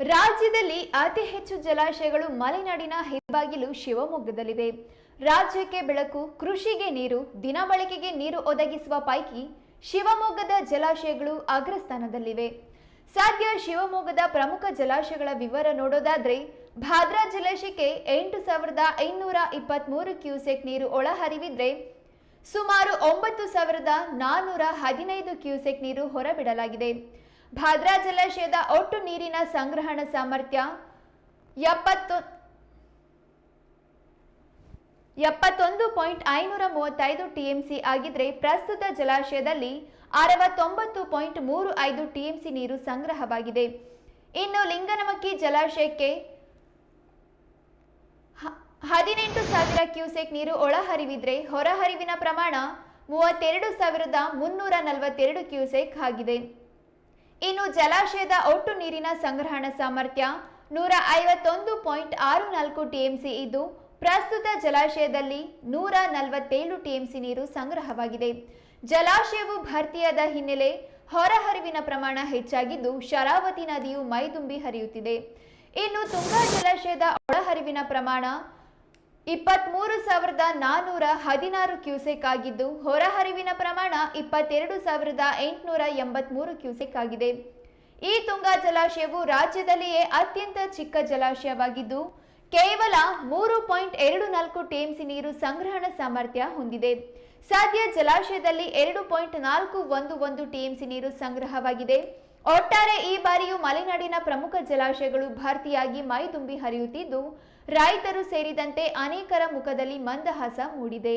ರಾಜ್ಯದಲ್ಲಿ ಅತಿ ಹೆಚ್ಚು ಜಲಾಶಯಗಳು ಮಲೆನಾಡಿನ ಹೆಬ್ಬಾಗಿಲು ಶಿವಮೊಗ್ಗದಲ್ಲಿವೆ ರಾಜ್ಯಕ್ಕೆ ಬೆಳಕು, ಕೃಷಿಗೆ ನೀರು ದಿನಬಳಕೆಗೆ ನೀರು ಒದಗಿಸುವ ಪೈಕಿ ಶಿವಮೊಗ್ಗದ ಜಲಾಶಯಗಳು ಅಗ್ರಸ್ಥಾನದಲ್ಲಿವೆ. ಸದ್ಯ ಶಿವಮೊಗ್ಗದ ಪ್ರಮುಖ ಜಲಾಶಯಗಳ ವಿವರ ನೋಡೋದಾದ್ರೆ, ಭಾದ್ರಾ ಜಲಾಶಯಕ್ಕೆ ಎಂಟು ಸಾವಿರದ ಐನೂರ ಇಪ್ಪತ್ತ್ಮೂರು ಕ್ಯೂಸೆಕ್ ನೀರು ಒಳಹರಿವಿದ್ರೆ, ಸುಮಾರು ಒಂಬತ್ತು ಸಾವಿರದ ನಾನ್ನೂರ ಹದಿನೈದು ಕ್ಯೂಸೆಕ್ ನೀರು ಹೊರಬಿಡಲಾಗಿದೆ. ಭಾದ್ರಾ ಜಲಾಶಯದ ಒಟ್ಟು ನೀರಿನ ಸಂಗ್ರಹಣ ಸಾಮರ್ಥ್ಯ ಎಪ್ಪತ್ತು ಎಪ್ಪತ್ತೊಂದು ಪಾಯಿಂಟ್ ಐನೂರ ಮೂವತ್ತೈದು ಟಿಎಂಸಿ ಆಗಿದ್ರೆ ಪ್ರಸ್ತುತ ಜಲಾಶಯದಲ್ಲಿ ಅರವತ್ತೊಂಬತ್ತು ಪಾಯಿಂಟ್ ಮೂರು ಐದು ಟಿಎಂಸಿ ನೀರು ಸಂಗ್ರಹವಾಗಿದೆ. ಇನ್ನು ಲಿಂಗನಮಕ್ಕಿ ಜಲಾಶಯಕ್ಕೆ ಹದಿನೆಂಟು ಸಾವಿರ ಕ್ಯೂಸೆಕ್ ನೀರು ಒಳಹರಿವಿದ್ರೆ ಹೊರಹರಿವಿನ ಪ್ರಮಾಣ ಮೂವತ್ತೆರಡು ಸಾವಿರದ ಮುನ್ನೂರ ನಲವತ್ತೆರಡು ಕ್ಯೂಸೆಕ್ ಆಗಿದೆ. ಇನ್ನು ಜಲಾಶಯದ ಒಟ್ಟು ನೀರಿನ ಸಂಗ್ರಹಣ ಸಾಮರ್ಥ್ಯ ನೂರ ಐವತ್ತೊಂದು ಪಾಯಿಂಟ್ ಆರು ನಾಲ್ಕು ಟಿಎಂಸಿ ಇದ್ದು, ಪ್ರಸ್ತುತ ಜಲಾಶಯದಲ್ಲಿ ನೂರ ನಲವತ್ತೇಳು ಟಿಎಂಸಿ ನೀರು ಸಂಗ್ರಹವಾಗಿದೆ. ಜಲಾಶಯವು ಭರ್ತಿಯಾದ ಹಿನ್ನೆಲೆ ಹೊರಹರಿವಿನ ಪ್ರಮಾಣ ಹೆಚ್ಚಾಗಿದ್ದು, ಶರಾವತಿ ನದಿಯು ಮೈದುಂಬಿ ಹರಿಯುತ್ತಿದೆ. ಇನ್ನು ತುಂಗಾ ಜಲಾಶಯದ ಒಳಹರಿವಿನ ಪ್ರಮಾಣ ಇಪ್ಪತ್ತ್ಮೂರು ಸಾವಿರದ ನಾನ್ನೂರ ಹದಿನಾರು ಕ್ಯೂಸೆಕ್ ಆಗಿದ್ದು, ಹೊರಹರಿವಿನ ಪ್ರಮಾಣ ಇಪ್ಪತ್ತೆರಡು ಸಾವಿರದ ಎಂಟುನೂರ ಎಂಬತ್ಮೂರು ಕ್ಯೂಸೆಕ್ ಆಗಿದೆ. ಈ ತುಂಗಾ ಜಲಾಶಯವು ರಾಜ್ಯದಲ್ಲಿಯೇ ಅತ್ಯಂತ ಚಿಕ್ಕ ಜಲಾಶಯವಾಗಿದ್ದು, ಕೇವಲ ಮೂರು ಪಾಯಿಂಟ್ ಎರಡು ನಾಲ್ಕು ಟಿಎಂಸಿ ನೀರು ಸಂಗ್ರಹಣ ಸಾಮರ್ಥ್ಯ ಹೊಂದಿದೆ. ಸದ್ಯ ಜಲಾಶಯದಲ್ಲಿ ಎರಡು ಪಾಯಿಂಟ್ ನಾಲ್ಕು ಒಂದು ಒಂದು ಟಿಎಂಸಿ ನೀರು ಸಂಗ್ರಹವಾಗಿದೆ. ಒಟ್ಟಾರೆ ಈ ಬಾರಿಯೂ ಮಲೆನಾಡಿನ ಪ್ರಮುಖ ಜಲಾಶಯಗಳು ಭರ್ತಿಯಾಗಿ ಮೈದುಂಬಿ ಹರಿಯುತ್ತಿದ್ದು, ರೈತರು ಸೇರಿದಂತೆ ಅನೇಕರ ಮುಖದಲ್ಲಿ ಮಂದಹಾಸ ಮೂಡಿದೆ.